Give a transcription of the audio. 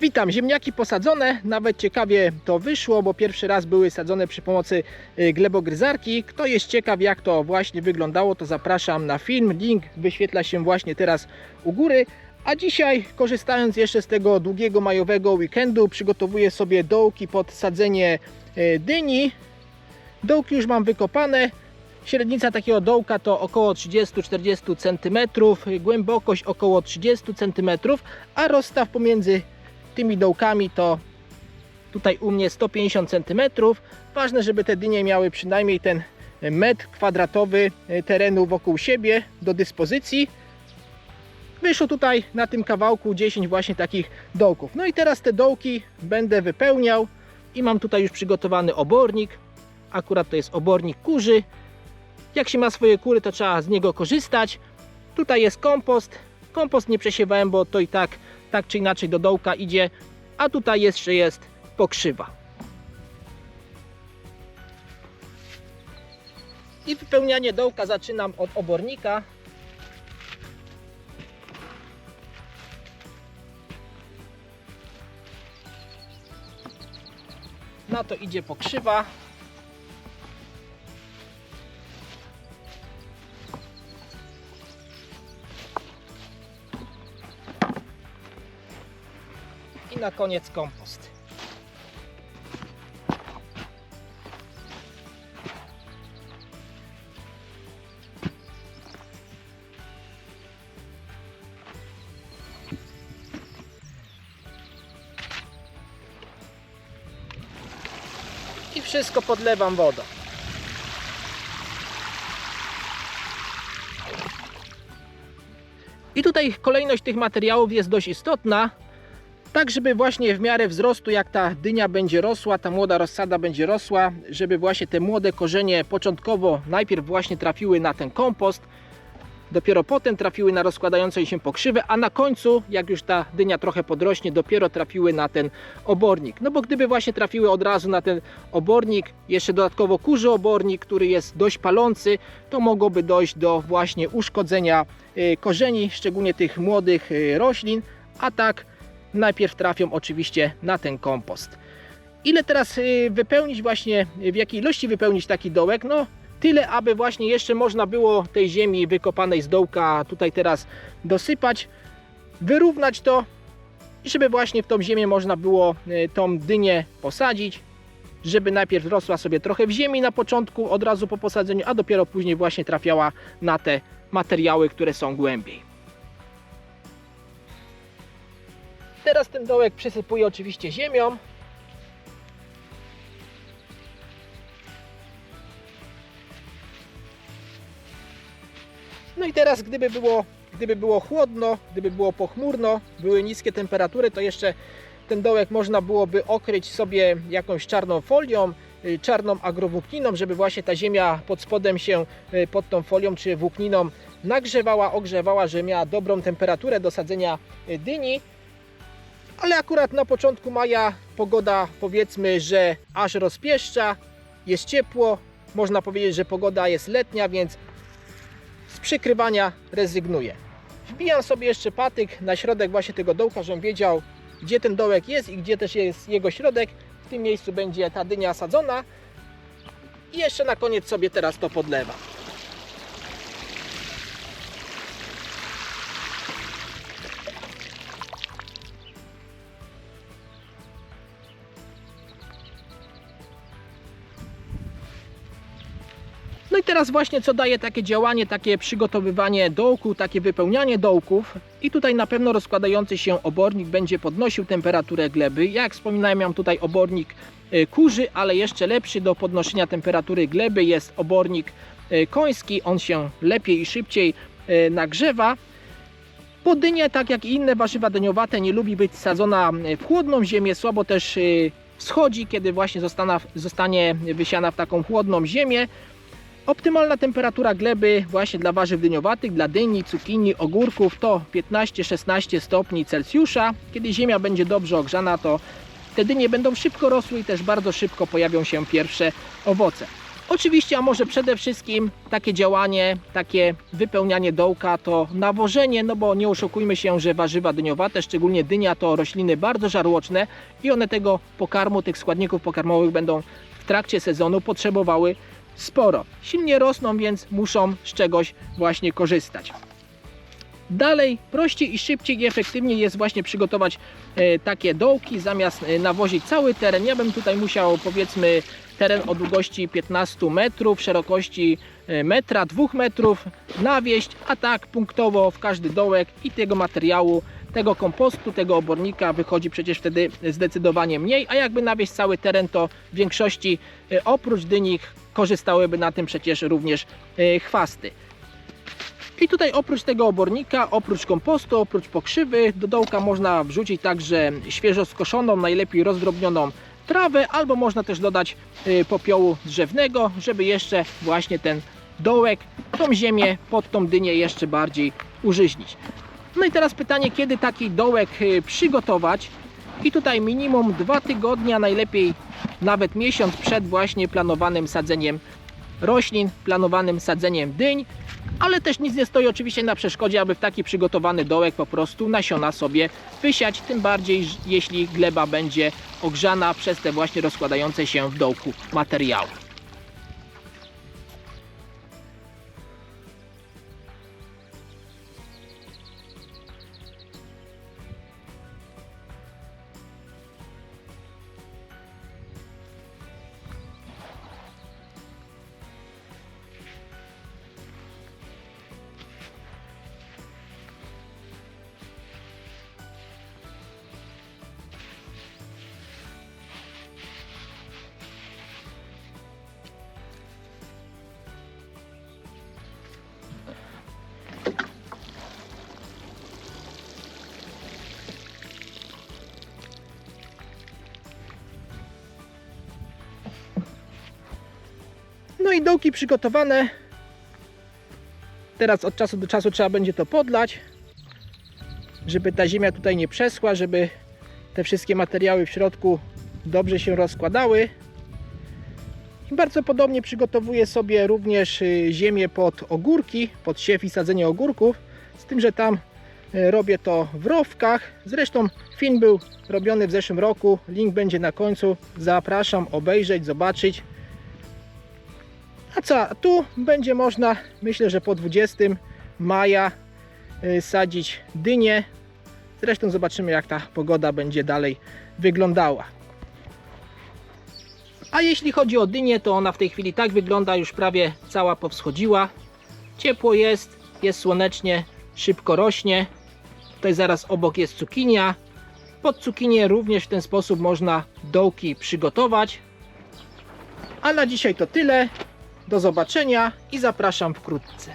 Witam, ziemniaki posadzone, nawet ciekawie to wyszło, bo pierwszy raz były sadzone przy pomocy y, glebogryzarki. Kto jest ciekaw jak to właśnie wyglądało, to zapraszam na film. Link wyświetla się właśnie teraz u góry. A dzisiaj, korzystając jeszcze z tego długiego majowego weekendu, przygotowuję sobie dołki pod sadzenie y, dyni. Dołki już mam wykopane. Średnica takiego dołka to około 30-40 cm, głębokość około 30 cm, a rozstaw pomiędzy tymi dołkami to tutaj u mnie 150 cm. Ważne, żeby te dynie miały przynajmniej ten metr kwadratowy terenu wokół siebie do dyspozycji. Wyszło tutaj na tym kawałku 10 właśnie takich dołków. No i teraz te dołki będę wypełniał i mam tutaj już przygotowany obornik. Akurat to jest obornik kurzy. Jak się ma swoje kury, to trzeba z niego korzystać. Tutaj jest kompost. Kompost nie przesiewałem, bo to i tak tak czy inaczej do dołka idzie, a tutaj jeszcze jest pokrzywa. I wypełnianie dołka zaczynam od obornika. Na to idzie pokrzywa. Na koniec kompost. I wszystko podlewam wodą. I tutaj kolejność tych materiałów jest dość istotna, tak żeby właśnie w miarę wzrostu jak ta dynia będzie rosła, ta młoda rozsada będzie rosła, żeby właśnie te młode korzenie początkowo najpierw właśnie trafiły na ten kompost, dopiero potem trafiły na rozkładającą się pokrzywę, a na końcu, jak już ta dynia trochę podrośnie, dopiero trafiły na ten obornik. No bo gdyby właśnie trafiły od razu na ten obornik, jeszcze dodatkowo kurzy obornik, który jest dość palący, to mogłoby dojść do właśnie uszkodzenia y, korzeni, szczególnie tych młodych y, roślin, a tak najpierw trafią oczywiście na ten kompost. Ile teraz y, wypełnić właśnie, w jakiej ilości wypełnić taki dołek? No tyle, aby właśnie jeszcze można było tej ziemi wykopanej z dołka tutaj teraz dosypać, wyrównać to i żeby właśnie w tą ziemię można było y, tą dynię posadzić, żeby najpierw rosła sobie trochę w ziemi na początku, od razu po posadzeniu, a dopiero później właśnie trafiała na te materiały, które są głębiej. Teraz ten dołek przysypuję oczywiście ziemią. No i teraz gdyby było, gdyby było chłodno, gdyby było pochmurno, były niskie temperatury, to jeszcze ten dołek można byłoby okryć sobie jakąś czarną folią, y, czarną agrowłókniną, żeby właśnie ta ziemia pod spodem się y, pod tą folią czy włókniną nagrzewała, ogrzewała, że miała dobrą temperaturę do sadzenia y, dyni ale akurat na początku maja pogoda powiedzmy, że aż rozpieszcza, jest ciepło, można powiedzieć, że pogoda jest letnia, więc z przykrywania rezygnuję. Wbijam sobie jeszcze patyk na środek właśnie tego dołka, żebym wiedział gdzie ten dołek jest i gdzie też jest jego środek. W tym miejscu będzie ta dynia sadzona i jeszcze na koniec sobie teraz to podlewam. No i teraz właśnie co daje takie działanie, takie przygotowywanie dołku, takie wypełnianie dołków i tutaj na pewno rozkładający się obornik będzie podnosił temperaturę gleby. Jak wspominałem, mam tutaj obornik y, kurzy, ale jeszcze lepszy do podnoszenia temperatury gleby jest obornik y, koński. On się lepiej i szybciej y, nagrzewa. Podynie, tak jak i inne warzywa dyniowate, nie lubi być sadzona w chłodną ziemię, słabo też wschodzi, kiedy właśnie zostanie wysiana w taką chłodną ziemię. Optymalna temperatura gleby właśnie dla warzyw dyniowatych, dla dyni, cukinii, ogórków to 15-16 stopni Celsjusza. Kiedy ziemia będzie dobrze ogrzana, to te dynie będą szybko rosły i też bardzo szybko pojawią się pierwsze owoce. Oczywiście, a może przede wszystkim takie działanie, takie wypełnianie dołka to nawożenie, no bo nie oszukujmy się, że warzywa dyniowate, szczególnie dynia to rośliny bardzo żarłoczne i one tego pokarmu, tych składników pokarmowych będą w trakcie sezonu potrzebowały sporo. Silnie rosną, więc muszą z czegoś właśnie korzystać. Dalej, prościej i szybciej i efektywniej jest właśnie przygotować e, takie dołki zamiast e, nawozić cały teren. Ja bym tutaj musiał powiedzmy teren o długości 15 metrów, szerokości e, metra, 2 metrów nawieść, a tak punktowo w każdy dołek i tego materiału, tego kompostu, tego obornika wychodzi przecież wtedy zdecydowanie mniej, a jakby nawieść cały teren to w większości e, oprócz dyni korzystałyby na tym przecież również e, chwasty. I tutaj oprócz tego obornika, oprócz kompostu, oprócz pokrzywy, do dołka można wrzucić także świeżo skoszoną, najlepiej rozdrobnioną trawę, albo można też dodać y, popiołu drzewnego, żeby jeszcze właśnie ten dołek, tą ziemię pod tą dynię jeszcze bardziej użyźnić. No i teraz pytanie, kiedy taki dołek y, przygotować? I tutaj minimum dwa tygodnie, a najlepiej nawet miesiąc przed właśnie planowanym sadzeniem roślin, planowanym sadzeniem dyń, ale też nic nie stoi oczywiście na przeszkodzie, aby w taki przygotowany dołek po prostu nasiona sobie wysiać, tym bardziej jeśli gleba będzie ogrzana przez te właśnie rozkładające się w dołku materiały. No i dołki przygotowane. Teraz od czasu do czasu trzeba będzie to podlać, żeby ta ziemia tutaj nie przeschła, żeby te wszystkie materiały w środku dobrze się rozkładały. I bardzo podobnie przygotowuję sobie również y, ziemię pod ogórki, pod siew i sadzenie ogórków, z tym, że tam y, robię to w rowkach. Zresztą film był robiony w zeszłym roku, link będzie na końcu. Zapraszam obejrzeć, zobaczyć. A co, tu będzie można, myślę, że po 20 maja y, sadzić dynie. Zresztą zobaczymy, jak ta pogoda będzie dalej wyglądała. A jeśli chodzi o dynię, to ona w tej chwili tak wygląda, już prawie cała powschodziła. Ciepło jest, jest słonecznie, szybko rośnie. Tutaj zaraz obok jest cukinia. Pod cukinię również w ten sposób można dołki przygotować. A na dzisiaj to tyle. Do zobaczenia i zapraszam wkrótce.